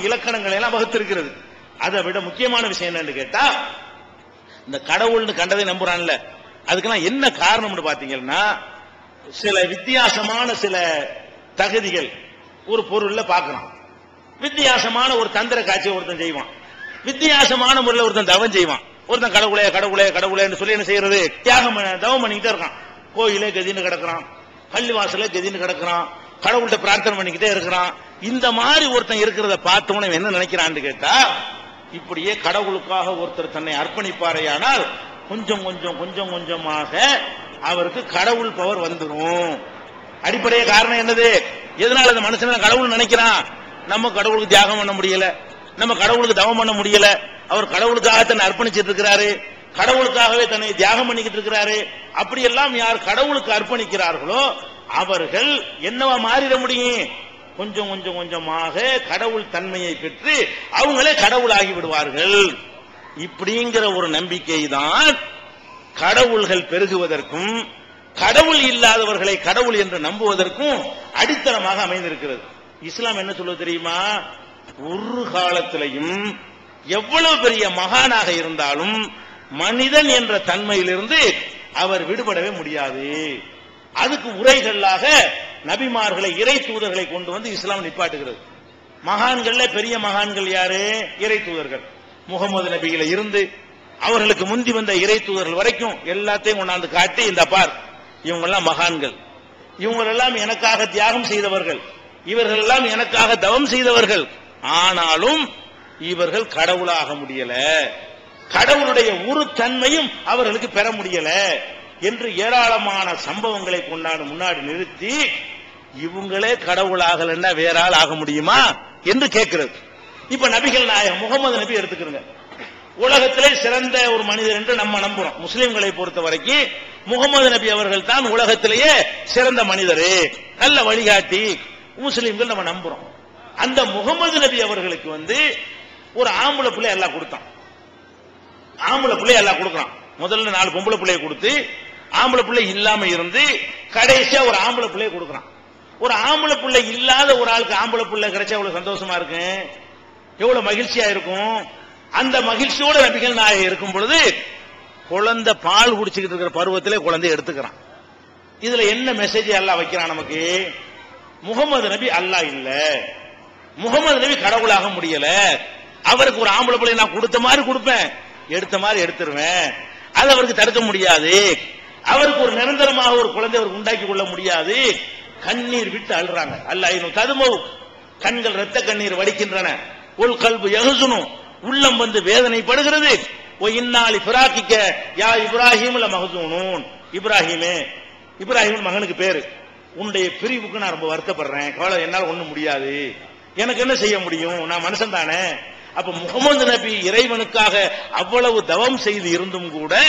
இலக்கணங்களை எல்லாம் வகுத்திருக்கிறது. அதை விட முக்கியமான விஷயம் என்னன்னு கேட்டா இந்த கடவுள்னு கண்டதை நம்புறான்ல அதுக்கெல்லாம் என்ன காரணம்னு பாத்தீங்கன்னா சில வித்தியாசமான சில தகுதிகள் ஒரு பொருள்ல பார்க்கறான் வித்தியாசமான ஒரு தந்திர காட்சியை ஒருத்தன் செய்வான். வித்தியாசமான முறையில் ஒருத்தன் தவம் செய்வான். ஒருத்தன் கடவுளே கடவுளே கடவுளேன்னு சொல்லி என்ன செய்யறது? தியாகம் தவம் பண்ணிக்கிட்டே இருக்கான். கோயிலே கதின்னு கிடக்குறான். பள்ளிவாசலே கதின்னு கிடக்குறான். கடவுள்கிட்ட பிரார்த்தனை பண்ணிக்கிட்டே இருக்கிறான். இந்த மாதிரி ஒருத்தன் இருக்கிறத பார்த்தவன என்ன நினைக்கிறான்னு கேட்டா இப்படியே கடவுளுக்காக ஒருத்தர் தன்னை அர்ப்பணிப்பாரையானால் கொஞ்சம் கொஞ்சம் கொஞ்சம் கொஞ்சமாக அவருக்கு கடவுள் பவர் வந்துடும் அடிப்படைய காரணம் என்னது? எதனால அந்த மனுஷன் கடவுள் நினைக்கிறான்? நம்ம கடவுளுக்கு தியாகம் பண்ண முடியல. நம்ம கடவுளுக்கு தவம் பண்ண முடியல. அவர் கடவுளுக்காக தன்னை அர்ப்பணிச்சிட்டு இருக்கிறாரு. கடவுளுக்காகவே தன்னை தியாகம் பண்ணிக்கிட்டு இருக்கிறாரு. அப்படியெல்லாம் யார் கடவுளுக்கு அர்ப்பணிக்கிறார்களோ அவர்கள் என்னவா மாறிட முடியும்? கொஞ்சம் கொஞ்சம் கொஞ்சமாக கடவுள் தன்மையை பெற்று அவங்களே கடவுளாகி விடுவார்கள். இப்படிங்கிற ஒரு நம்பிக்கை தான் கடவுள்கள் பெருகுவதற்கும் கடவுள் இல்லாதவர்களை கடவுள் என்று நம்புவதற்கும் அடித்தளமாக அமைந்திருக்கிறது. இஸ்லாம் என்ன சொல்லுவது தெரியுமா? ஒரு காலத்திலையும் எவ்வளவு பெரிய மகானாக இருந்தாலும் மனிதன் என்ற தன்மையிலிருந்து அவர் விடுபடவே முடியாது. அதுக்கு உரைகளாக நபிமார்களை இறை தூதர்களை கொண்டு வந்து இஸ்லாம் நிப்பாட்டுகிறது. மகான்கள்ல பெரிய மகான்கள் யாரு? இறை தூதர்கள். முகமது நபியில இருந்து அவர்களுக்கு முந்தி வந்த இறை தூதர்கள் வரைக்கும் எல்லாத்தையும் கொண்டாந்து காட்டி இந்த பார் இவங்கெல்லாம் மகான்கள். இவங்களெல்லாம் எனக்காக தியாகம் செய்தவர்கள். இவர்கள் எல்லாம் எனக்காக தவம் செய்தவர்கள். ஆனாலும் இவர்கள் கடவுளாக முடியல. கடவுளுடைய ஒரு தன்மையும் அவர்களுக்கு பெற முடியல. என்று ஏராளமான சம்பவங்களை கொண்டாடு முன்னாடி நிறுத்தி இவங்களே கடவுளாகலன்னா வேற ஆள் ஆக முடியுமா என்று கேட்கிறது. இப்ப நபிகள் நாயகம் முகமது நபி எடுத்துக்கிறோங்க உலகத்திலே சிறந்த ஒரு மனிதர் என்று நம்ம நம்புறோம். முஸ்லிம்களை பொறுத்த வரைக்கும் முகமது நபி அவர்கள் தான் உலகத்திலேயே சிறந்த மனிதர். நல்ல வழிகாட்டி. முஸ்லிம்கள் நம்ம நம்புறோம். அந்த முகமது நபி அவர்களுக்கு வந்து ஒரு ஆம்பளை பிள்ளை எல்லாம் கொடுத்தான். ஆம்பளை பிள்ளை எல்லாம் கொடுக்குறான் முதல்ல நாலு பொம்பளை பிள்ளைய கொடுத்து ஆம்பளை பிள்ளை இல்லாம இருந்து கடைசியா ஒரு ஆம்பளை பிள்ளைய கொடுக்குறான். ஒரு ஆம்பளை பிள்ளை இல்லாத ஒரு ஆளுக்கு ஆம்பளை பிள்ளை கிடைச்சா எவ்வளவு சந்தோஷமா இருக்கும் எவ்வளவு மகிழ்ச்சியா இருக்கும்? அந்த மகிழ்ச்சியோட நபிகள் நாயகம் இருக்கும் பொழுது குழந்தை பால் குடிச்சுக்கிட்டு இருக்கிற பருவத்திலே குழந்தை எடுத்துக்கிறான். இதுல என்ன மெசேஜ் எல்லாம் வைக்கிறான் நமக்கு? முகமது நபி அல்லாஹ் இல்ல. முகமது நபி கடவுளாக முடியல. அவருக்கு ஒரு ஆம்பளை பிள்ளை நான் கொடுத்த மாதிரி கொடுப்பேன். எடுத்த மாதிரி எடுத்துருவேன். அது அவருக்கு தடுக்க முடியாது. அவருக்கு ஒரு நிரந்தரமாக ஒரு குழந்தை அவர் உண்டாக்கி கொள்ள முடியாது. கண்ணீர் விட்டு அழுறாங்க. அல்ல ததுமவு கண்கள் ரத்த கண்ணீர் வடிக்கின்றன. உள் கல்பு எகுசுனும் உள்ளம் வந்து வேதனைப்படுகிறது. ஓ இந்நாளி பிராக்கிக்க யா இப்ராஹிம்ல மகசூனூன் இப்ராஹிமே இப்ராஹிம் மகனுக்கு பேரு. உன்னுடைய பிரிவுக்கு நான் ரொம்ப வருத்தப்படுறேன். கவலை என்னால ஒண்ணும் முடியாது. எனக்கு என்ன செய்ய முடியும்? நான் மனுஷன் தானே. அப்ப முகமது நபி இறைவனுக்காக அவ்வளவு தவம் செய்து இருந்தும் கூட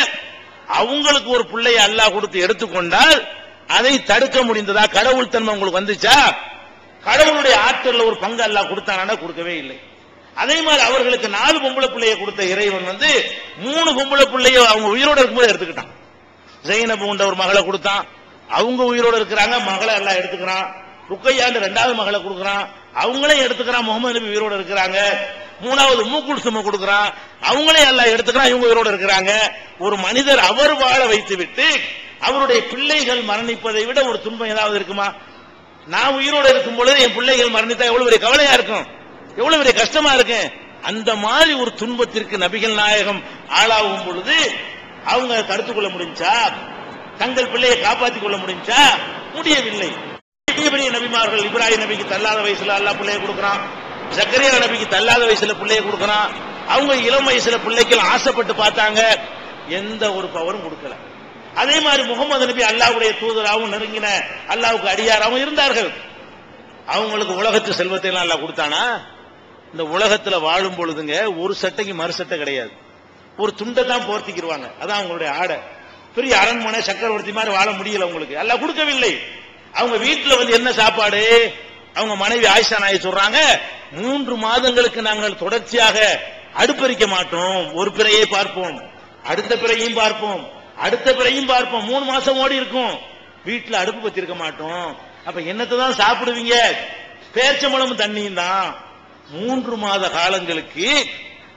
அவங்களுக்கு ஒரு பிள்ளையை அல்லாஹ் கொடுத்து எடுத்துக்கொண்டால் அதை தடுக்க முடிந்ததா? கடவுள் தன்மை உங்களுக்கு வந்துச்சா? கடவுளுடைய ஆற்றல்ல ஒரு பங்கு அல்லாஹ் கொடுத்தானா கொடுக்கவே இல்லை. அதே மாதிரி அவர்களுக்கு நாலு பொம்பளை பிள்ளைய கொடுத்த இறைவன் வந்து மூணு பொம்பளை பிள்ளைய அவங்க உயிரோட இருக்கும்போது எடுத்துக்கிட்டான். ஜெயினப் உண்ட ஒரு மகளை கொடுத்தான். அவங்க உயிரோட இருக்கிறாங்க மகளை எல்லாம் எடுத்துக்கிறான். ருக்கையாண்டு ரெண்டாவது மகளை கொடுக்கறான். அவங்களையும் எடுத்துக்கிறான். முகமது நபி உயிரோட இருக்கிறாங்க. மூணாவது மூக்குள் சும கொடுக்கிறான் அவங்களே எல்லாம் எடுத்துக்கிறான் இவங்க உயிரோட இருக்கிறாங்க. ஒரு மனிதர் அவர் வாழ வைத்து விட்டு அவருடைய பிள்ளைகள் மரணிப்பதை விட ஒரு துன்பம் ஏதாவது இருக்குமா? நான் உயிரோட இருக்கும் பொழுது என் பிள்ளைகள் மரணித்தா எவ்வளவு பெரிய கவலையா இருக்கும். எவ்வளவு பெரிய கஷ்டமா இருக்கு. அந்த மாதிரி ஒரு துன்பத்திற்கு நபிகள் நாயகம் ஆளாகும் பொழுது அவங்க தடுத்துக் கொள்ள முடிஞ்சா? தங்கள் பிள்ளையை காப்பாற்றிக் கொள்ள முடிஞ்சா? முடியவில்லை. பெரிய பெரிய நபிமார்கள் இப்ராஹிம் நபிக்கு தள்ளாத வயசுல அல்லா பிள்ளைய கொடுக்கிறான். ஜக்கரியா நபிக்கு தள்ளாத வயசுல பிள்ளைய கொடுக்கறான் அவங்க இளம் வயசுல பிள்ளைக்கு ஆசைப்பட்டு பார்த்தாங்க. எந்த ஒரு பவரும் கொடுக்கல. அதே மாதிரி முகமது நபி அல்லாவுடைய தூதராகவும் நெருங்கின அல்லாவுக்கு அடியாராகவும் இருந்தார்கள். அவங்களுக்கு உலகத்து செல்வத்தை எல்லாம் அல்லாஹ் கொடுத்தானா? இந்த உலகத்துல வாழும் பொழுதுங்க ஒரு சட்டைக்கு மறு சட்டை கிடையாது. ஒரு துண்டை தான் போர்த்திக்கிடுவாங்க அதான் அவங்களுடைய ஆடை. பெரிய அரண்மனை சக்கரவர்த்தி மாதிரி வாழ முடியல அவங்களுக்கு. எல்லாம் கொடுக்கவில்லை. அவங்க வீட்டுல வந்து என்ன சாப்பாடு? அவங்க மனைவி ஆயிஷா நாய் சொல்றாங்க மூன்று மாதங்களுக்கு நாங்கள் தொடர்ச்சியாக அடுப்பறிக்க மாட்டோம். ஒரு பிறையை பார்ப்போம். அடுத்த பிறையும் பார்ப்போம். அடுத்த பிறையும் பார்ப்போம். மூணு மாசம் ஓடி இருக்கும். வீட்டுல அடுப்பு பத்திருக்க மாட்டோம். அப்ப என்னத்தை தான் சாப்பிடுவீங்க? பேச்சம்பழமும் தண்ணியும் தான். மூன்று மாத காலங்களுக்கு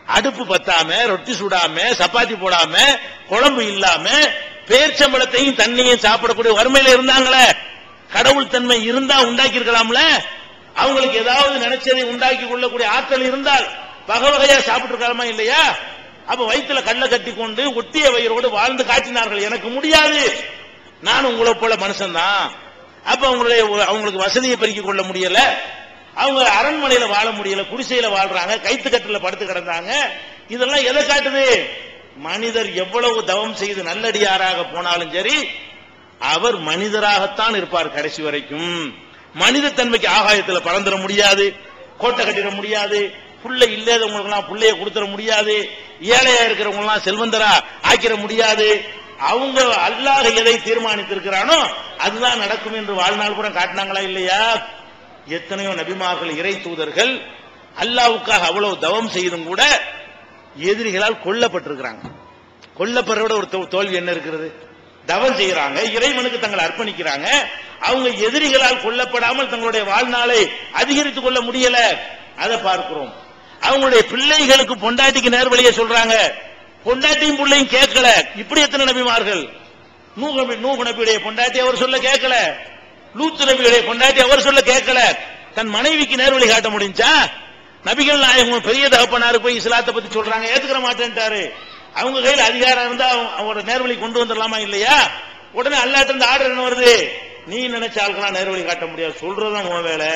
அடுப்பு பத்தாம ரொட்டி சுடாம சப்பாத்தி போடாம குழம்பு இல்லாம பேர்ச்சம்பளத்தையும் தண்ணியும் சாப்பிடக்கூடிய வறுமையில இருந்தாங்களே. கடவுள் தன்மை இருந்தா உண்டாக்கி இருக்கலாம்ல? அவங்களுக்கு ஏதாவது நினைச்சதை உண்டாக்கி கொள்ளக்கூடிய ஆற்றல் இருந்தால் வகை வகையா சாப்பிட்டுருக்காரமா இல்லையா? அப்ப வயிற்றுல கல்லை கட்டி கொண்டு ஒட்டிய வயிறோடு வாழ்ந்து காட்டினார்கள். எனக்கு முடியாது. நான் உங்களை போல மனுஷன்தான். அப்ப அவங்களுடைய அவங்களுக்கு வசதியை பெருக்கிக் கொள்ள முடியல. அவங்க அரண்மனையில வாழ முடியல. குடிசையில வாழ்றாங்க. கைத்து கட்டில படுத்து கிடந்தாங்க. இதெல்லாம் எதை காட்டுது? மனிதர் எவ்வளவு தவம் செய்து நல்லடியாராக போனாலும் சரி அவர் மனிதராகத்தான் இருப்பார் கடைசி வரைக்கும். மனித தன்மைக்கு ஆகாயத்துல பறந்துட முடியாது கோட்டை கட்டிட முடியாது புள்ள இல்லாதவங்களுக்கு எல்லாம் புள்ளைய கொடுத்துட முடியாது ஏழையா இருக்கிறவங்க எல்லாம் செல்வந்தரா ஆக்கிட முடியாது. அவங்க அல்லாத எதை தீர்மானித்திருக்கிறானோ அதுதான் நடக்கும் என்று வாழ்நாள் கூட காட்டினாங்களா இல்லையா? எத்தனையோ நபிமார்கள் இறை தூதர்கள் அல்லாவுக்காக அவ்வளவு தவம் செய்தும் கூட எதிரிகளால் கொல்லப்பட்டிருக்கிறாங்க. கொல்லப்படுறோட ஒரு தோ- தோல்வி என்ன இருக்கிறது? தவம் செய்யறாங்க இறைவனுக்கு தங்களை அர்ப்பணிக்கிறாங்க அவங்க எதிரிகளால் கொல்லப்படாமல் தங்களுடைய வாழ்நாளை அதிகரித்துக் கொள்ள முடியல. அதை பார்க்கிறோம். அவங்களுடைய பிள்ளைகளுக்கு பொண்டாட்டிக்கு நேர்வழியை சொல்றாங்க. பொண்டாட்டியும் பிள்ளையும் கேட்கல. இப்படி எத்தனை நபிமார்கள்? நூகு நூகு நபியுடைய பொண்டாட்டி அவர் சொல்ல கேட்கல. லூத்து நபியுடைய பொண்டாட்டி அவர் சொல்ல கேட்கல. தன் மனைவிக்கு நேர்வழி காட்ட முடிஞ்சா? நபிகள் நாயகம் பெரிய தகப்பனாரு போய் இஸ்லாத்தை பத்தி சொல்றாங்க. ஏத்துக்கிற மாட்டேன்ட்டாரு. அவங்க கையில் அதிகாரம் இருந்தா அவங்க- நேர்வழி கொண்டு வந்துடலாமா இல்லையா? உடனே அல்லாட்டு இருந்து ஆர்டர் என்ன வருது? நீ நினைச்ச ஆளுக்கெல்லாம் நேர்வழி காட்ட முடியாது. சொல்றதுதான் உன் வேலை.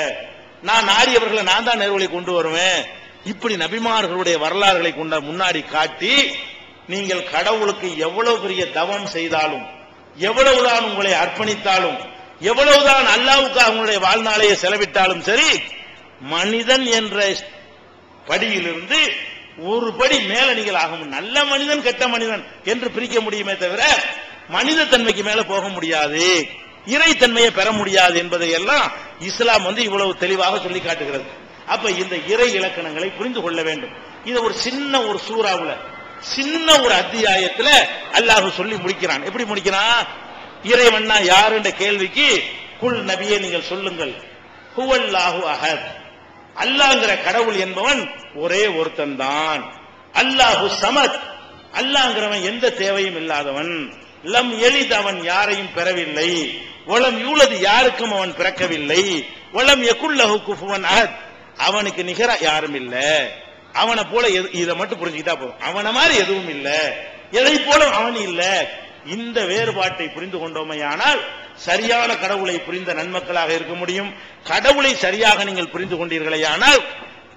நான் நாடியவர்களை நான் தான் நேர்வழி கொண்டு வருவேன். இப்படி நபிமார்களுடைய வரலாறுகளை கொண்ட முன்னாடி காட்டி நீங்கள் கடவுளுக்கு எவ்வளவு பெரிய தவம் செய்தாலும் எவ்வளவுதான் உங்களை அர்ப்பணித்தாலும் எவ்வளவுதான் அல்லாவுக்காக உங்களுடைய வாழ்நாளையே செலவிட்டாலும் சரி மனிதன் என்ற படியிலிருந்து ஒரு படி மேல நீங்கள் ஆகும். நல்ல மனிதன் கெட்ட மனிதன் என்று பிரிக்க முடியுமே தவிர மனித தன்மைக்கு மேல போக முடியாது. இறைத்தன்மையை பெற முடியாது என்பதை எல்லாம் இஸ்லாம் வந்து இவ்வளவு தெளிவாக சொல்லி காட்டுகிறது. அப்ப இந்த இறை இலக்கணங்களை புரிந்து கொள்ள வேண்டும். இது ஒரு சின்ன ஒரு சூறாவுல சின்ன ஒரு அத்தியாயத்துல அல்லாஹ் சொல்லி முடிக்கிறான். எப்படி முடிக்கிறான்? இறைவன்னா யாருன்ற கேள்விக்கு குல் நபியை நீங்கள் சொல்லுங்கள். ஹுவல்லாஹு அஹத். அல்லாங்கிற கடவுள் என்பவன் ஒரே ஒருத்தன் தான். அல்லாஹு சமத். அல்லாங்கிறவன் எந்த தேவையும் இல்லாதவன். லம் எளிதவன் யாரையும் பெறவில்லை. ஒலம் யூலது யாருக்கும் அவன் பிறக்கவில்லை. ஒளம் எக்குல்லஹு குஃபுவன் அஹத். அவனுக்கு நிகர யாரும் இல்ல. அவனை போல எது- இதை மட்டும் புரிஞ்சுக்கிட்டா போதும். அவனை மாதிரி எதுவும் இல்ல. எதை போல அவன் இல்ல. இந்த வேறுபாட்டை புரிந்து கொண்டோமையானால் சரியான கடவுளை புரிந்த நன்மக்களாக இருக்க முடியும். கடவுளை சரியாக நீங்கள் புரிந்து கொண்டீர்களேயானால்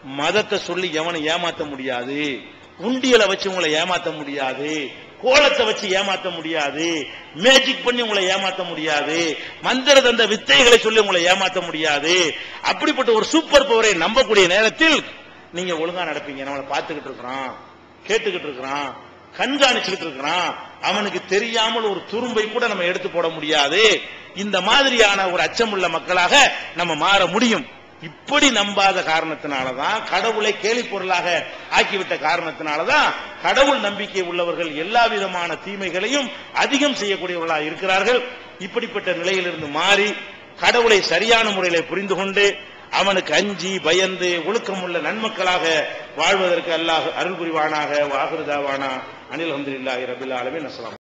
மதத்தை சொல்லி எவனை ஏமாத்த முடியாது? உண்டியலை வச்சு உங்களை ஏமாத்த முடியாது. கோலத்தை வச்சு ஏமாத்த முடியாது. மேஜிக் பண்ணி உங்களை ஏமாத்த முடியாது. மந்திர தந்த வித்தைகளை சொல்லி உங்களை ஏமாத்த முடியாது. அப்படிப்பட்ட ஒரு சூப்பர் பவரை நம்பக்கூடிய நேரத்தில் நீங்க ஒழுங்கா நடப்பீங்க. நம்மளை பார்த்துக்கிட்டு இருக்கிறான் கேட்டுக்கிட்டு இருக்கிறான் கண்காணிச்சுக்கிட்டு இருக்கிறான். அவனுக்கு தெரியாமல் ஒரு துரும்பை கூட நம்ம எடுத்து போட முடியாது. இந்த மாதிரியான ஒரு அச்சமுள்ள மக்களாக நம்ம மாற முடியும். இப்படி நம்பாத காரணத்தினாலதான் கடவுளை கேலி பொருளாக ஆக்கிவிட்ட காரணத்தினாலதான் கடவுள் நம்பிக்கை உள்ளவர்கள் எல்லா விதமான தீமைகளையும் அதிகம் செய்யக்கூடியவர்களாக இருக்கிறார்கள். இப்படிப்பட்ட நிலையிலிருந்து மாறி கடவுளை சரியான முறையில புரிந்து கொண்டு அவனுக்கு அஞ்சி பயந்து ஒழுக்கமுள்ள நன்மக்களாக வாழ்வதற்கு அல்லாஹ் அருள் புரிவானாக. வாகுருதாவானா அனில் அஹமதுல்லாஹி ரபில் ஆலமின். அஸ்லாம்